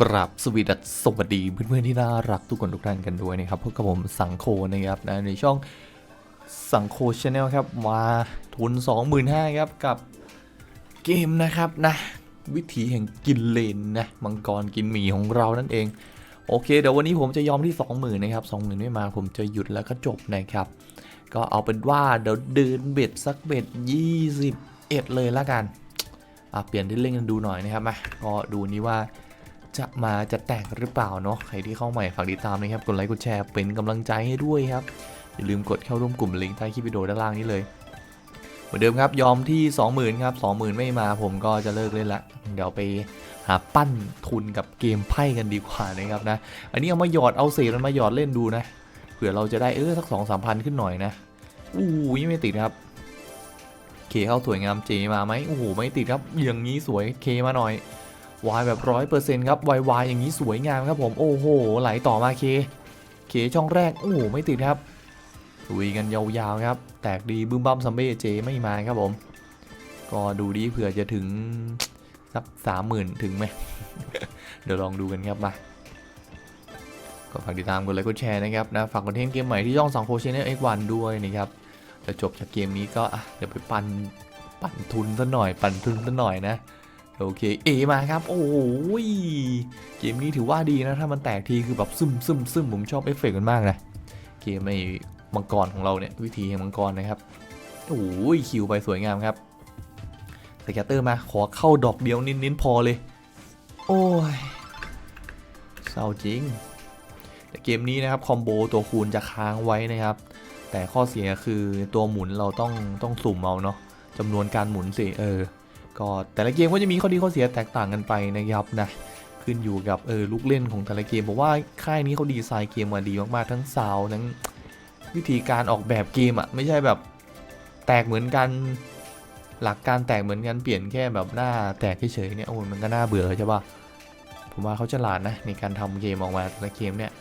กราบสวีดัสสวัสดีเพื่อนๆที่น่ารักทุกคนทุกท่านกันด้วยนะครับพบกับผมสังโคนะครับนะในช่องสังโคชาแนลครับมาทุน 25,000ครับกับเกมนะครับนะวิถีแห่งกินเลนนะมังกรกินหมีของเรานั่นเองโอเคเดี๋ยววันนี้ผมจะยอมที่ 20,000นะครับ20,000ไม่มาผมจะหยุดแล้วก็จบนะครับ ก็เอาเป็นว่าเดี๋ยวเดินเบ็ดสักเบ็ด21 เลยละกันอะเปลี่ยนที่เล่นกันดูหน่อยนะครับมาก็ดูนี้ว่า จะมาจะแตกหรือเปล่าเนาะใครที่เข้าใหม่ฝากติดตามนะครับกดไลค์กดแชร์เป็นกำลังใจให้ด้วยครับอย่าลืมกดเข้าร่วมกลุ่มลิงก์ใต้คลิปวิดีโอด้านล่างนี้เลยเหมือนเดิมครับยอมที่ 20,000ครับ20,000 ไม่มาผมก็จะเลิกเล่นละเดี๋ยวไปหาปั้นทุนกับเกมไพ่กันดีกว่านะครับนะ อันนี้เอามาหยอดเอาเศษมันมาหยอดเล่นดูนะเผื่อเราจะได้เออสักสองสามพันขึ้นหน่อยนะอู้ยไม่ติดครับเคเข้าสวยงามเจมาไหมโอ้โหไม่ติดครับอย่างนี้สวยเคมาหน่อย วายแบบร้อยเปอร์เซ็นต์ครับวายวายอย่างนี้สวยงามครับผมโอ้โห ไหลต่อมาเค เคช่องแรก โอ้โห ไม่ติดครับลุยกันยาวๆครับ แตกดีบึ้มบั้มซัมเบ้เจไม่มาครับผม ก็ดูดีเผื่อจะถึงสักสามหมื่นถึงไหม เดี๋ยวลองดูกันครับมาก็ฝากติดตามกดไลค์กดแชร์นะครับนะฝากคอนเทนต์เกมใหม่ที่ช่องสังโคชแนลเอ็กวันด้วยนะครับจะจบจากเกมนี้ก็เดี๋ยวไปปั่นปั่นทุนซะหน่อยปั่นทุนซะหน่อยนะ โอเคเอมาครับ โอ้ยเกมนี้ถือว่าดีนะ ถ้ามันแตกทีคือแบบซึมซึมซึมผมชอบเอฟเฟกต์มันมากนะ เกมในมังกรของเราเนี่ย วิธีแห่งมังกรนะครับ โอ้ยคิวไปสวยงามครับสแกตเตอร์มาขอเข้าดอกเดียวนิดๆพอเลย โอ้ยเศร้าจริง แต่เกมนี้นะครับคอมโบตัวคูณจะค้างไว้นะครับ แต่ข้อเสียคือตัวหมุนเราต้องต้องสุ่มเอาเนาะจำนวนการหมุนสิเออ ก็แต่ละเกมก็จะมีข้อดีข้อเสียแตกต่างกันไปนะครับนะขึ้นอยู่กับเออลูกเล่นของแต่ละเกมผมว่าค่ายนี้เขาดีไซน์เกมมาดีมากๆทั้งซาวทั้งวิธีการออกแบบเกมอะ่ะไม่ใช่แบบแตกเหมือนกันหลักการแตกเหมือนกันเปลี่ยนแค่แบบหน้าแตกเฉยๆเนี่ยโอ้ยมันก็น่าเบื่อใช่ปะผมว่าเขาฉลาดนะในการทำเกมออกมาแต่ละเกมเนี่ย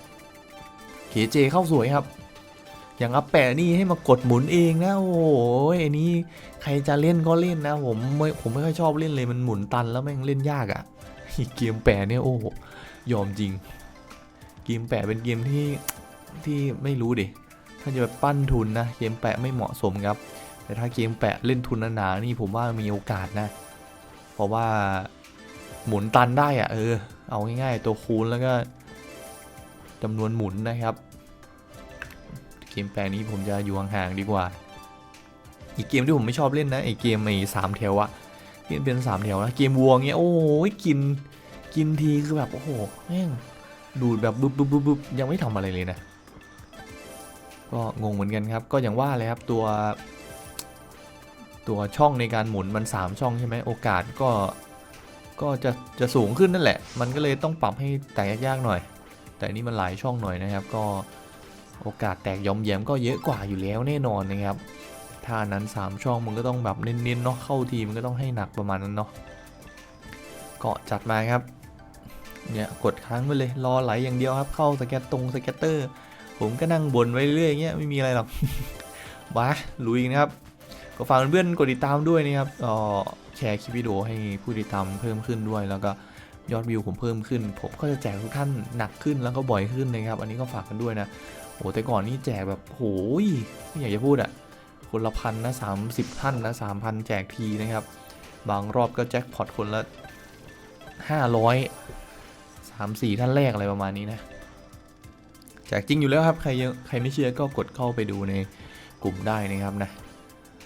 เคเจเข้าสวยครับ อย่างอัปแปะนี่ให้มากดหมุนเองนะโอ้ยอันนี้ใครจะเล่นก็เล่นนะผมไม่ผมไม่ค่อยชอบเล่นเลยมันหมุนตันแล้วแม่งเล่นยากอะ่ะเกมแปะเนี่ยโอ้โหยอมจริง เกมแปะเป็นเกมที่ที่ไม่รู้ดิถ้าจะแบบปั้นทุนนะเกมแปะไม่เหมาะสมครับ แต่ถ้าเกมแปะเล่นทุนหนาๆนี่ผมว่ามีโอกาสนะ เพราะว่าหมุนตันได้อะเออเอาง่ายๆตัวคูณแล้วก็จำนวนหมุนนะครับ มแปลนี้ผมจะอยู่ห่างๆดีกว่า อีกเกมที่ผมไม่ชอบเล่นนะไอเกมไอสามแถวอะที่มันเป็นสามแถวนะเกมวัวเงี้ยโอ้ยกินกินทีคือแบบโอ้โหแม่งดูดแบบบึบบึบบึบบึบยังไม่ทำอะไรเลยนะ ก็งงเหมือนกันครับ ก็อย่างว่าเลยครับตัว ตัวช่องในการหมุนมัน 3 ช่องใช่ไหมโอกาสก็ก็จะจะสูงขึ้นนั่นแหละ มันก็เลยต้องปรับให้แตกยากๆหน่อย แต่นี่มันหลายช่องหน่อยนะครับ ก็ โอกาสแตกยอมแยมก็เยอะกว่าอยู่แล้วแน่นอนนะครับถ้านั้น 3 ช่องมันก็ต้องแบบเน้นๆเนาะเข้าทีมันก็ต้องให้หนักประมาณนั้นเนาะเก็จัดมาครับเนี่ยกดค้างไปเลยรอไหลอย่างเดียวครับเข้าสแกตตรงสแกตเตอร์ ผมก็นั่งบนไว้เรื่อยเงี้ยไม่มีอะไรหรอกมาลุยกันครับก็ฝากเพื่อนๆกดติดตามด้วยนะครับเออแชร์คลิปวิดีโอให้ผู้ติดตามเพิ่มขึ้นด้วย แล้วก็ยอดวิวผมเพิ่มขึ้น ผมก็จะแจกทุกท่านหนักขึ้นแล้วก็บ่อยขึ้นนะครับ อันนี้ก็ฝากกันด้วยนะ โอ้แต่ก่อนนี่แจกแบบโหยไม่อยากจะพูดอะคนละพันนะสามสิบท่านนะสามพันแจกทีนะครับ บางรอบก็แจ็คพอตคนละห้าร้อยสามสี่ท่านแรกอะไรประมาณนี้นะแจกจริงอยู่แล้วครับใครยังใครไม่เชื่อก็กดเข้าไปดูในกลุ่มได้นะครับนะ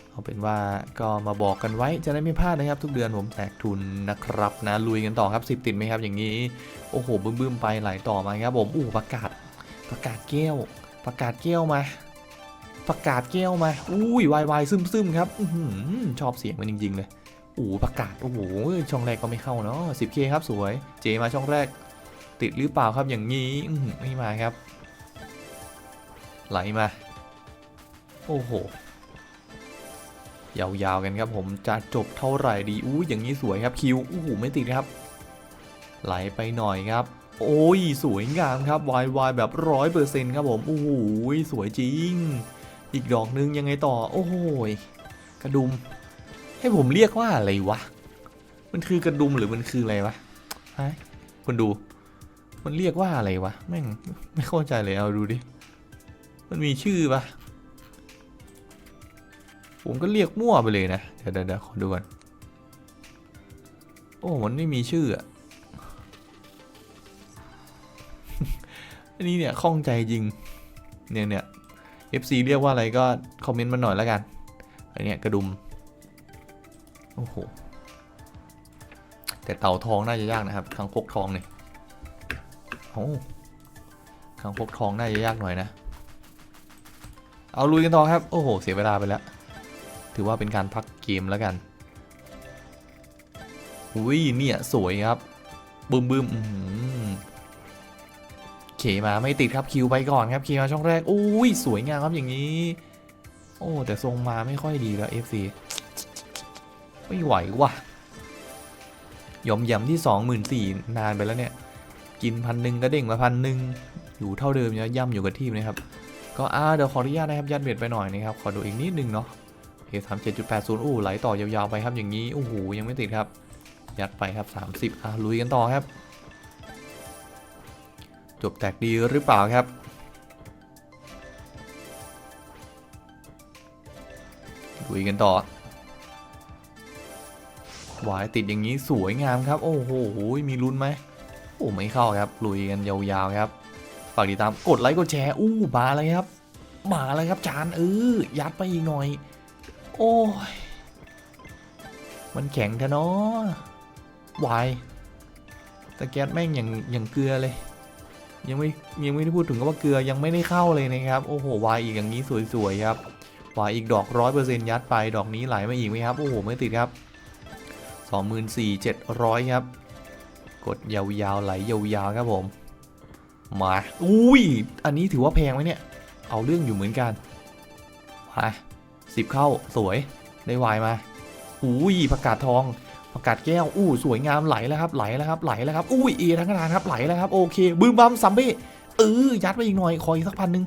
เอาเป็นว่าก็มาบอกกันไว้จะได้ไม่พลาดนะครับ ทุกเดือนผมแจกทุนนะครับนะลุยกันต่อครับสิบติดไหมครับอย่างนี้ โอ้โหบึ้มๆไปไหลต่อมาครับผมอู้ประกาศประกาศแก้ว ประกาศแก้วมาประกาศแก้วมา อุ้ยวายวายซึมซึมครับอชอบเสียงมันจริง ๆ เลยอู้ประกาศ โอ้โห ช่องแรกก็ไม่เข้าเนาะ 10k ครับสวย เจมาช่องแรก ติดหรือเปล่าครับอย่างนี้ไม่มาครับ ไหลมา โอ้โห ยาวๆกันครับผมจะจบเท่าไหร่ดี อู้อย่างนี้สวยครับคิวอู้หูไม่ติดครับ ไหลไปหน่อยครับ โอ้ย สวยงามครับวายวายแบบร้อยเปอร์เซ็นต์ครับผม โอ้โหสวยจริง อีกดอกนึงยังไงต่อ โอ้โหยกระดุม ให้ผมเรียกว่าอะไรวะ มันคือกระดุมหรือมันคืออะไรวะฮะคุณดู มันเรียกว่าอะไรวะ แม่งไม่เข้าใจเลยเอาดูดิ มันมีชื่อปะผมก็เรียกมั่วไปเลยนะ เดะเดี๋ยวเดี๋ยวขอดูก่อน โอ้ มันไม่มีชื่ออะ อันนี้เนี่ยข้องใจจริงเนี่ยเนี่ย FC เรียกว่าอะไรก็คอมเมนต์มาหน่อยแล้วกันไอเนี่ยกระดุม โอ้โห แต่เต่าทองน่าจะยากนะครับคังคกทองเนี่ยโอ้คังคกทองน่าจะยากหน่อยนะ เอาลุยกันต่อครับ โอ้โห เสียเวลาไปแล้ว ถือว่าเป็นการพักเกมแล้วกันอุ้ยเนี่ยสวยครับ บึมบึมอื้อหือ เขมาไม่ติดครับคิวไปก่อนครับคิวมาช่องแรกอุ้ยสวยงามครับอย่างนี้ โอ้แต่ทรงมาไม่ค่อยดีแล้ว FC ไม่ไหวว่ะยอมยำที่ 24,000นานไปแล้วเนี่ย กินพันหนึ่งก็เด้งมาพันหนึ่งอยู่เท่าเดิมเนี่ยย่ำอยู่กับที่นะครับ ก็อ่าเดี๋ยวขออนุญาตนะครับยัดเบ็ดไปหน่อยนะครับ ขอดูอีกนิดนึงเนาะโอสามเจ็ดจุดแปดศูนย์อู้ไหลต่อยาวๆไปครับอย่างนี้โอ้โหยังไม่ติดครับ ยัดไปครับ30อะลุยกันต่อครับ จบแตกดีหรือเปล่าครับลุยกันต่อหวายติดอย่างนี้สวยงามครับ โอ้โห มีลุ้นไหมโอ้ไม่เข้าครับ ลุยกันยาวๆครับ ฝากติดตามกดไลค์กดแชร์ อู้มาเลยครับ มาเลยครับจานเออยัดไปอีกหน่อย โอ้ย มันแข็งแท้เนาะวายตะแก๊สแม่งอย่างอย่างเกลือเลย ยังไม่ยังไม่ได้พูดถึงว่าเกลือยังไม่ได้เข้าเลยนะครับโอ้โหวายอีกอย่างนี้สวยๆครับวายอีกดอกร้อยเปอร์เซ็นต์ยัดไปดอกนี้ไหลมาอีกไหมครับโอ้โหไม่ติดครับสองหมื่นสี่เจ็ดร้อยครับ กดยาวๆไหลยาวๆครับผมมาอุ้ยอันนี้ถือว่าแพงไหมเนี่ย เอาเรื่องอยู่เหมือนกันมาสิบเข้าสวยได้วายมาอุ้ยประกาศทอง ประกาศแก้ว อู้สวยงามไหลแล้วครับไหลแล้วครับไหลแล้วครับอุ้เอทั้งกระดานครับไหลแล้วครับโอเคบึ้มบัมซัมเบ้เออยัดไปอีกหน่อยขออีกสักพันหนึ่ง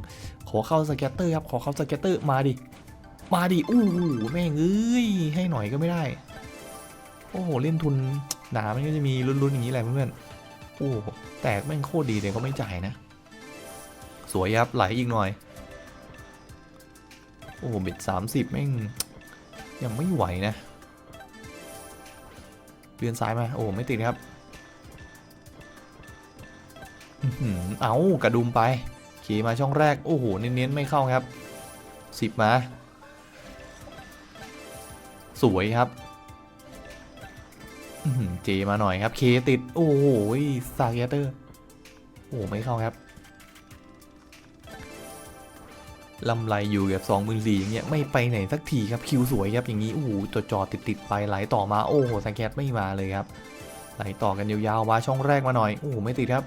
ขอเข้าสเก็ตเตอร์ครับขอเข้าสเก็ตเตอร์มาดิมาดิอู้หูแม่งเอ้ยให้หน่อยก็ไม่ได้ โอ้โหเล่นทุนหนามันก็จะมีลุ้นๆอย่างนี้แหละเพื่อนๆโอ้แตกแม่งโคตรดีเลยก็ไม่จ่ายนะ สวยครับไหลอีกหน่อยโอ้โหเบ็ดสามสิบแม่งยังไม่ไหวนะ เดือนซ้ายมาโอ้โหไม่ติดครับอื้อหือเอากระดุมไป ขี่มาช่องแรก โอ้โห เน้นๆ ไม่เข้าครับสิบมา สวยครับเจมาหน่อยครับ เคติด โอ้โหซาเกเตอร์ โอ้ไม่เข้าครับ ลำไรอยู่กับ2 4 0 0อย่างเงี้ยไม่ไปไหนสักทีครับคิวสวยครับอย่างนี้โอ้โหจอจอติดติดไปไหลต่อมาโอ้โหสังแกตไม่มาเลยครับ ไหลต่อกันยาวๆมาช่องแรกมาหน่อยโอ้โหไม่ติดครับ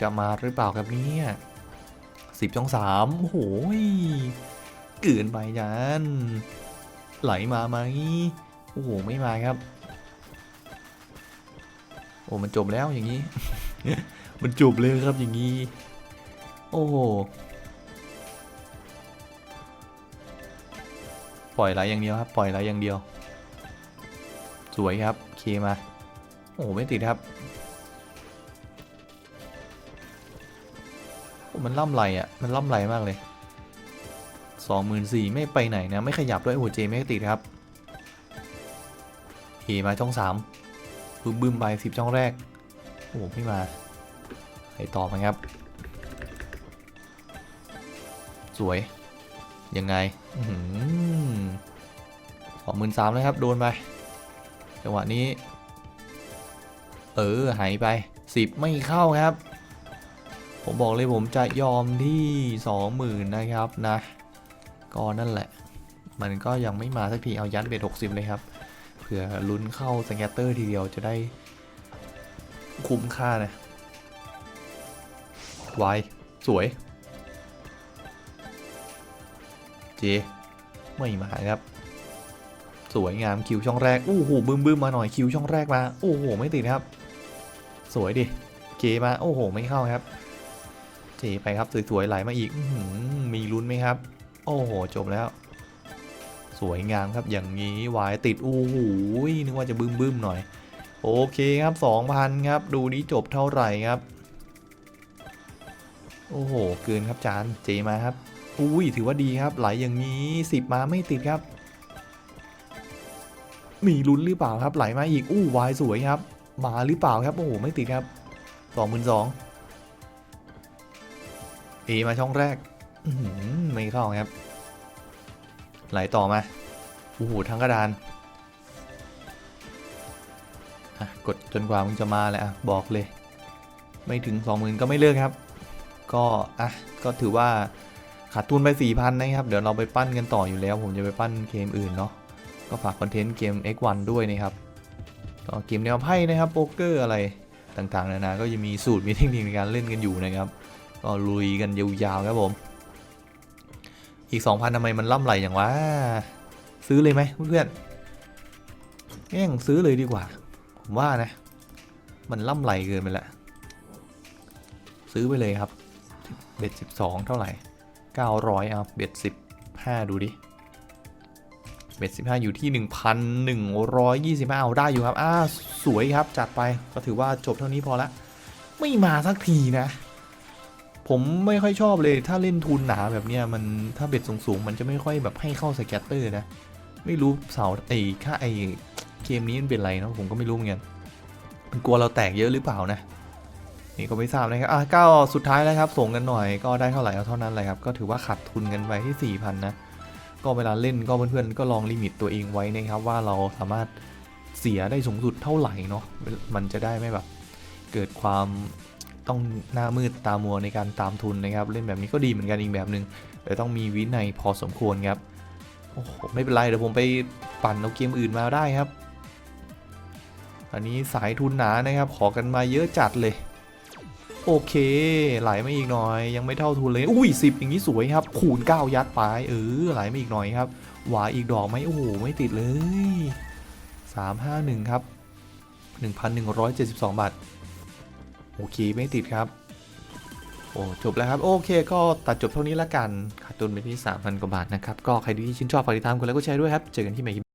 จะมาหรือเปล่าครับเนี่ยสิบช่องสามโอ้โหเกินไปจันไหลมาไหมโอ้โหไม่มาครับ โอ้มันจบแล้วอย่างนี้ มันจบเลยครับอย่างนี้ โอ้โห ปล่อยไหลอย่างเดียวครับ ปล่อยไหลอย่างเดียว สวยครับ เคมา โอ้โหไม่ติดครับ มันล่ำไหลอะ มันล่ำไหลมากเลยสองหมื่นสี่ไม่ไปไหนนะ ไม่ขยับด้วยโอ้เจไม่ติดครับเคมาช่องสามบึ้มบึ้มไปสิบช่องแรก โอ้โหไม่มาใครต่อมาครับ สวย ยังไงสองหมื่นสามเลยครับ โดนไป จังหวะนี้ เออ หายไปสิบไม่เข้าครับ ผมบอกเลยผมจะยอมที่สองหมื่นนะครับนะ ก็นั่นแหละ มันก็ยังไม่มาสักที เอายัดเบ็ดหกสิบเลยครับ เผื่อลุ้นเข้าสแกตเตอร์ทีเดียวจะได้คุ้มค่านะ ไว สวย เจไม่มาครับ สวยงามคิวช่องแรกโอ้โหบึ้มบึ้มมาหน่อยคิวช่องแรกมาโอ้โหไม่ติดครับ สวยดิเจมาโอ้โหไม่เข้าครับ เจไปครับสวยๆไหลมาอีกอมีลุ้นไหมครับ โอ้โหจบแล้ว สวยงามครับอย่างนี้วายติดโอ้โหนึกว่าจะบึ้มบึ้มหน่อย โอเคครับ2,000ครับ ดูนี้จบเท่าไหร่ครับโอ้โห เกินครับจานเจมาครับ อุ้ยถือว่าดีครับ ไหลอย่างนี้10มาไม่ติดครับ มีลุ้นหรือเปล่าครับไหลมาอีกอู้วายสวยครับ มาหรือเปล่าครับโอ้โหไม่ติดครับ22,000เอมาช่องแรกไม่เข้าครับ ไหลต่อมาโอ้โหทั้งกระดานกดจนกว่ามึงจะมาแหละอะบอกเลย ไม่ถึง 20,000 ก็ไม่เลิกครับ ก็อะก็ถือว่า ขาดทุนไป4,000นนะครับ เดี๋ยวเราไปปั้นกันต่ออยู่แล้ว ผมจะไปปั้นเกมอื่นเนาะ ก็ฝากคอนเทนต์เกม X1 ด้วยนะครับก็เกมแนวไพ่นะครับโป๊กเกอร์อะไรต่างๆนานา ก็จะมีสูตรมีเทคนิคในการเล่นกันอยู่นะครับ ก็ลุยกันยาวๆครับผม อีก 2,000ทำไมมันล่ำไหลอย่างวะ ซื้อเลยไหมเพื่อนๆแง่งซื้อเลยดีกว่า ผมว่านะ มันล่ำไหลเกินไปละ ซื้อไปเลยครับเบ็ด12เท่าไหร่ 900เอาเบ็ด15 ดูดิ เบ็ด15 อยู่ที่ 1,125 เอาได้อยู่ครับ อ่า สวยครับ จัดไป ก็ถือว่าจบเท่านี้พอละ ไม่มาสักทีนะ ผมไม่ค่อยชอบเลย ถ้าเล่นทุนหนาแบบเนี้ย มัน ถ้าเบ็ดสูงๆ มันจะไม่ค่อยแบบให้เข้าสแกตเตอร์นะ ไม่รู้เสาไอ้ค่าไอ้เกมนี้มันเป็นไรเนาะ ผมก็ไม่รู้เหมือนกัน มันกลัวเราแตกเยอะหรือเปล่านะ นี่ก็ไม่ทราบนะครับอะก้าสุดท้ายแล้วครับส่งกันหน่อยก็ได้เท่าไหร่เอาเท่านั้นเลยครับก็ถือว่าขาดทุนกันไปที่ 4,000 นะ ก็เวลาเล่นก็เพื่อนๆก็ลองลิมิตตัวเองไว้นะครับว่าเราสามารถเสียได้สูงสุดเท่าไหร่เนาะมันจะได้ไม่แบบ เกิดความต้องหน้ามืดตามัวในการตามทุนนะครับ เล่นแบบนี้ก็ดีเหมือนกันอีกแบบหนึ่งแต่ต้องมีวินัยพอสมควรครับโอ้โหไม่เป็นไรเดี๋ยวผมไปปั่นเอาเกมอื่นมาได้ครับ อันนี้สายทุนหนานะครับ ขอกันมาเยอะจัดเลย โอเค ไหลมาอีกหน่อย ยังไม่เท่าทุนเลย อุ้ยสิบอย่างนี้สวยครับ คูณ9ยัดไปเออไหลมาอีกหน่อยครับหวาอีกดอกไหมโอ้โหไม่ติดเลย351ครับ1,172บาทโอเคไม่ติดครับโอ้จบแล้วครับโอเค ก็ตัดจบเท่านี้ละกันขาดทุนไปที่3,000กว่าบาทนะครับก็ใครที่ชื่นชอบฝากติดตามกดไลค์กดแชร์ด้วยครับเจอกันที่ใหม่คลิป